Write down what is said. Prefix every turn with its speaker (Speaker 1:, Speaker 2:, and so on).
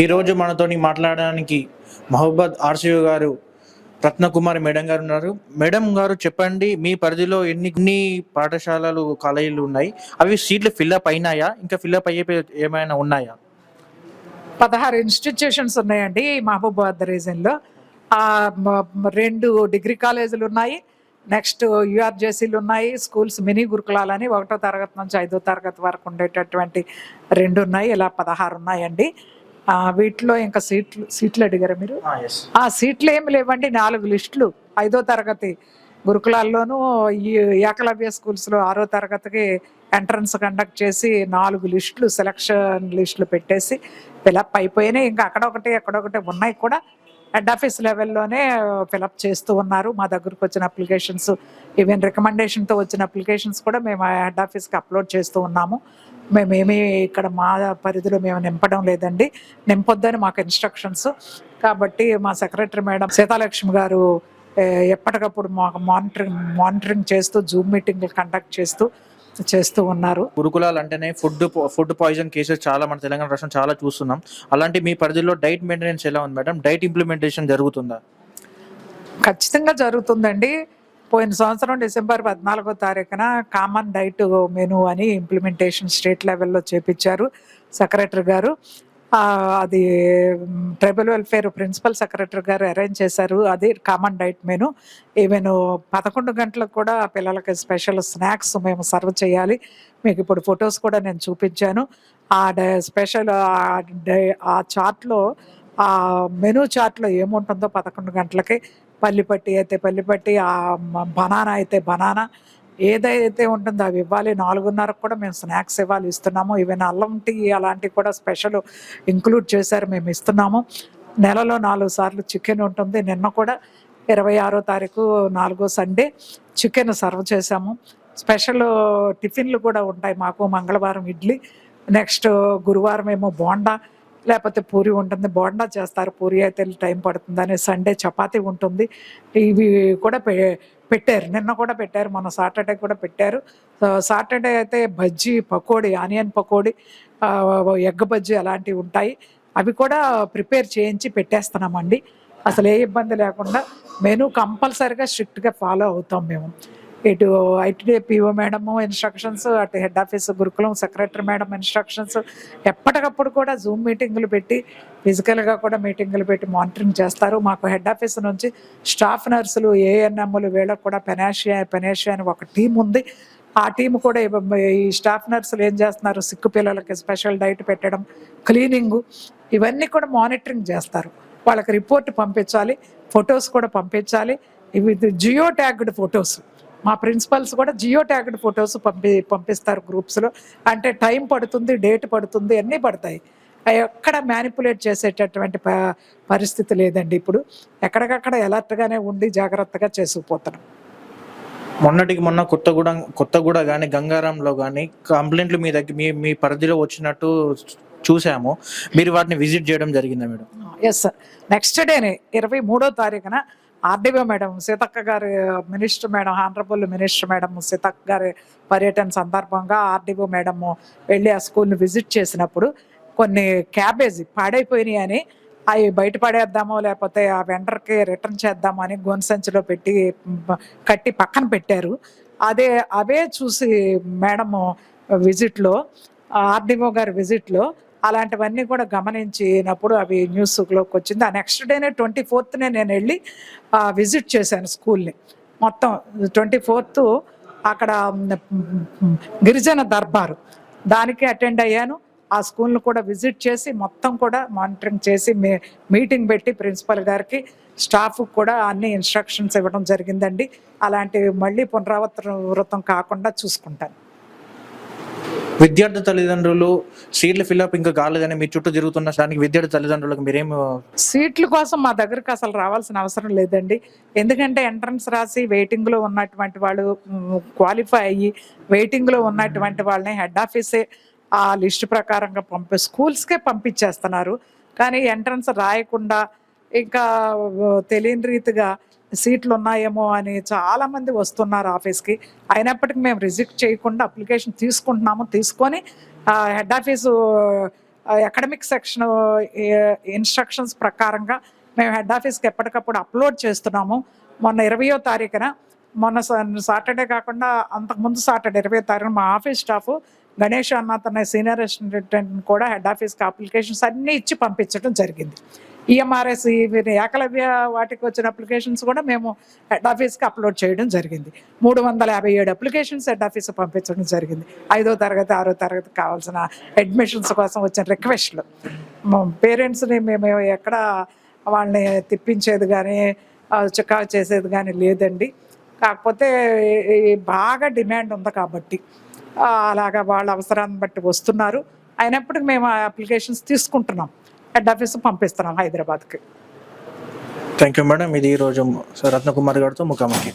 Speaker 1: ఈరోజు మనతోని మాట్లాడడానికి మహబూబాద్ ఆర్సీఓ గారు రత్నకుమారి మేడం గారు ఉన్నారు. మేడం గారు చెప్పండి మీ పరిధిలో ఎన్ని ఎన్ని పాఠశాలలు కాలేజీలు ఉన్నాయి? అవి సీట్లు ఫిల్అప్ అయినాయా? ఇంకా ఫిల్అప్ అయ్యే ఏమైనా ఉన్నాయా?
Speaker 2: పదహారు ఇన్స్టిట్యూషన్స్ ఉన్నాయండి మహబూబాబాద్ రీజన్లో రెండు డిగ్రీ కాలేజీలు ఉన్నాయి నెక్స్ట్ యూఆర్జేసీలు ఉన్నాయి స్కూల్స్ మినీ గురుకులాలని ఒకటో తరగతి నుంచి ఐదో తరగతి వరకు ఉండేటటువంటి రెండు ఉన్నాయి ఇలా పదహారు ఉన్నాయండి. వీటిలో ఇంకా సీట్లు సీట్లు అడిగారా మీరు? ఆ సీట్లు ఏమి లేవండి నాలుగు లిస్టులు. ఐదో తరగతి గురుకులాల్లోనూ ఈ ఏకలవ్య స్కూల్స్లో ఆరో తరగతికి ఎంట్రన్స్ కండక్ట్ చేసి నాలుగు లిస్టులు సెలక్షన్ లిస్టులు పెట్టేసి ఫిలప్ అయిపోయినాయి. ఇంకా అక్కడొకటి అక్కడొకటి ఉన్నాయి కూడా. హెడ్ ఆఫీస్ లెవెల్లోనే ఫిలప్ చేస్తూ ఉన్నారు. మా దగ్గరకు వచ్చిన అప్లికేషన్స్ ఈవెన్ రికమెండేషన్తో వచ్చిన అప్లికేషన్స్ కూడా మేము హెడ్ ఆఫీస్కి అప్లోడ్ చేస్తూ ఉన్నాము. మేమేమి ఇక్కడ మా పరిధిలో మేము నింపడం లేదండి. నింపొద్దని మాకు ఇన్స్ట్రక్షన్స్ కాబట్టి మా సెక్రటరీ మేడం సీతాలక్ష్మి గారు ఎప్పటికప్పుడు మాకు మానిటరింగ్ మానిటరింగ్ చేస్తూ జూమ్ మీటింగ్లు కండక్ట్ చేస్తూ చేస్తూ ఉన్నారు.
Speaker 1: గురుకులాలు అంటేనే ఫుడ్ ఫుడ్ పాయిజన్ కేసెస్ చాలా మన తెలంగాణ రాష్ట్రం చాలా చూస్తున్నాం. అలాంటి మీ పరిధిలో డైట్ మెయింటెనెన్స్ ఎలా ఉంది మేడం? డైట్ ఇంప్లిమెంటేషన్ జరుగుతుందా?
Speaker 2: ఖచ్చితంగా జరుగుతుందండి. పోయిన సంవత్సరం డిసెంబర్ పద్నాలుగో తారీఖున కామన్ డైట్ మెనూ అని ఇంప్లిమెంటేషన్ స్టేట్ లెవెల్లో చేపించారు సెక్రటరీ గారు. అది ట్రైబల్ వెల్ఫేర్ ప్రిన్సిపల్ సెక్రటరీ గారు అరేంజ్ చేశారు. అది కామన్ డైట్ మెనూ. ఈవెన్ పదకొండు గంటలకు కూడా పిల్లలకి స్పెషల్ స్నాక్స్ మేము సర్వ్ చేయాలి. మీకు ఇప్పుడు ఫొటోస్ కూడా నేను చూపించాను. ఆ స్పెషల్ ఆ చార్ట్లో ఆ మెనూ చార్ట్లో ఏముంటుందో పదకొండు గంటలకి. పల్లిపట్టి అయితే పల్లిపట్టి ఆ బనానా అయితే బనానా ఏదైతే ఉంటుందో అవి ఇవ్వాలి. నాలుగున్నరకు కూడా మేము స్నాక్స్ ఇవ్వాలి ఇస్తున్నాము. ఈవెన్ అల్లం టీ అలాంటివి కూడా స్పెషల్ ఇంక్లూడ్ చేశారు మేము ఇస్తున్నాము. నెలలో నాలుగు సార్లు చికెన్ ఉంటుంది. నిన్న కూడా ఇరవై ఆరో తారీఖు నాలుగో సండే చికెన్ సర్వ్ చేశాము. స్పెషల్ టిఫిన్లు కూడా ఉంటాయి మాకు మంగళవారం ఇడ్లీ నెక్స్ట్ గురువారం ఏమో బోండా లేకపోతే పూరి ఉంటుంది బోండా చేస్తారు. పూరి అయితే టైం పడుతుందని సండే చపాతీ ఉంటుంది. ఇవి కూడా పె పెట్టారు. నిన్న కూడా పెట్టారు. మన సాటర్డే కూడా పెట్టారు. సాటర్డే అయితే బజ్జీ పకోడీ ఆనియన్ పకోడీ ఎగ్ బజ్జీ అలాంటివి ఉంటాయి. అవి కూడా ప్రిపేర్ చేయించి పెట్టేస్తున్నామండి. అసలు ఏ ఇబ్బంది లేకుండా మెను కంపల్సరిగా స్ట్రిక్ట్గా ఫాలో అవుతాం మేము. ఇటు ఐటీడీ పిఓ మేడము ఇన్స్ట్రక్షన్స్ అటు head office Gurukulam secretary madam instructions ఎప్పటికప్పుడు కూడా జూమ్ మీటింగులు పెట్టి ఫిజికల్గా కూడా మీటింగులు పెట్టి మానిటరింగ్ చేస్తారు. మాకు హెడ్ ఆఫీస్ నుంచి స్టాఫ్ నర్సులు ఏఎన్ఎంలు వీళ్ళకు కూడా పెనాషియా పెనేషియా అని ఒక టీం ఉంది. ఆ టీం కూడా ఈ స్టాఫ్ నర్సులు ఏం చేస్తున్నారు? సిక్కు పిల్లలకి స్పెషల్ డైట్ పెట్టడం క్లీనింగు ఇవన్నీ కూడా మానిటరింగ్ చేస్తారు. వాళ్ళకి రిపోర్ట్ పంపించాలి ఫొటోస్ కూడా పంపించాలి. ఇవి జియో ట్యాగ్డ్ ఫొటోస్ మా ప్రిన్సిపల్స్ కూడా జియో ట్యాగ్డ్ ఫొటోస్ పంపి పంపిస్తారు గ్రూప్స్లో. అంటే టైం పడుతుంది డేట్ పడుతుంది అన్నీ పడతాయి. ఎక్కడ మ్యానిపులేట్ చేసేటటువంటి ప- పరిస్థితి లేదండి ఇప్పుడు. ఎక్కడికక్కడ అలర్ట్గానే ఉండి జాగ్రత్తగా చేసుకుపోతున్నాం.
Speaker 1: మొన్నటికి మొన్న కొత్తగూడెం కొత్తగూడ కానీ గంగారంలో కానీ కంప్లైంట్లు మీ దగ్గర మీ మీ పరిధిలో వచ్చినట్టు చూసాము. మీరు వాటిని విజిట్ చేయడం జరిగిందా మేడం?
Speaker 2: ఎస్ సార్ నెక్స్ట్ డేనే ఇరవై మూడో తారీఖున ఆర్డీఓ మేడం సీతక్క గారి minister madam honourable minister madam Seethakka గారి పర్యటన సందర్భంగా ఆర్డీఓ మేడం వెళ్ళి ఆ స్కూల్ని విజిట్ చేసినప్పుడు కొన్ని క్యాబేజీ పాడైపోయినాయి అని అవి బయట పడేద్దామో లేకపోతే ఆ వెండర్కి రిటర్న్ చేద్దామో అని గోన్ సంచిలో పెట్టి కట్టి పక్కన పెట్టారు. అదే అవే చూసి మేడము విజిట్లో ఆర్డీఓ గారి విజిట్లో అలాంటివన్నీ కూడా గమనించినప్పుడు అవి న్యూస్లోకి వచ్చింది. ఆ నెక్స్ట్ డేనే ట్వంటీ ఫోర్త్నే నేను వెళ్ళి విజిట్ చేశాను స్కూల్ని. మొత్తం ట్వంటీ ఫోర్త్ అక్కడ గిరిజన దర్బారు. దానికి అటెండ్ అయ్యాను. ఆ స్కూల్ని కూడా విజిట్ చేసి మొత్తం కూడా మానిటరింగ్ చేసి మీ మీటింగ్ పెట్టి ప్రిన్సిపల్ గారికి స్టాఫ్ కూడా అన్ని ఇన్స్ట్రక్షన్స్ ఇవ్వడం జరిగిందండి. అలాంటివి మళ్ళీ పునరావృతం కాకుండా చూసుకుంటాను.
Speaker 1: విద్యార్థి తల్లిదండ్రులు సీట్ల ఫిల్అప్ ఇంకా కాలేదని మీ చుట్టూ తిరుగుతున్న దానికి విద్యార్థి తల్లిదండ్రులకు మీరేం
Speaker 2: సీట్ల కోసం మా దగ్గరికి అసలు రావాల్సిన అవసరం లేదండి. ఎందుకంటే ఎంట్రన్స్ రాసి వెయిటింగ్లో ఉన్నటువంటి వాళ్ళు క్వాలిఫై అయ్యి వెయిటింగ్లో ఉన్నటువంటి వాళ్ళని హెడ్ ఆఫీసే ఆ లిస్ట్ ప్రకారంగా పంపి స్కూల్స్కే పంపించేస్తున్నారు. కానీ ఎంట్రన్స్ రాయకుండా ఇంకా తెలియని రీతిగా సీట్లు ఉన్నాయేమో అని చాలామంది వస్తున్నారు ఆఫీస్కి. అయినప్పటికీ మేము రిజెక్ట్ చేయకుండా అప్లికేషన్ తీసుకుంటున్నాము. తీసుకొని head office academic section instructions ప్రకారంగా మేము హెడ్ ఆఫీస్కి ఎప్పటికప్పుడు అప్లోడ్ చేస్తున్నాము. మొన్న ఇరవయో తారీఖున మొన్న సాటర్డే కాకుండా అంతకుముందు సాటర్డే ఇరవై తారీఖున మా ఆఫీస్ స్టాఫ్ గణేష్ అన్న తన సీనియర్ అసిస్టెంట్ కూడా హెడ్ ఆఫీస్కి అప్లికేషన్స్ అన్నీ ఇచ్చి పంపించడం జరిగింది. ఈఎంఆర్ఎస్ ఇవి ఏకలవ్య వాటికి వచ్చిన అప్లికేషన్స్ కూడా మేము హెడ్ ఆఫీస్కి అప్లోడ్ చేయడం జరిగింది. మూడు వందల యాభై ఏడు అప్లికేషన్స్ హెడ్ ఆఫీస్కి పంపించడం జరిగింది. ఐదో తరగతి ఆరో తరగతి కావాల్సిన అడ్మిషన్స్ కోసం వచ్చిన రిక్వెస్ట్లు పేరెంట్స్ని మేము ఎక్కడ వాళ్ళని తిప్పించేది కానీ చికా చేసేది కానీ లేదండి. కాకపోతే ఈ బాగా డిమాండ్ ఉంది కాబట్టి అలాగా వాళ్ళ అవసరాన్ని బట్టి వస్తున్నారు. అయినప్పటికీ మేము ఆ అప్లికేషన్స్ తీసుకుంటున్నాం. హెడ్ ఆఫీస్ పంపిస్తున్నాం హైదరాబాద్కి.
Speaker 1: థ్యాంక్ యూ మేడం ఇది ఈరోజు రత్నకుమార్ గారితో ముఖాముఖి.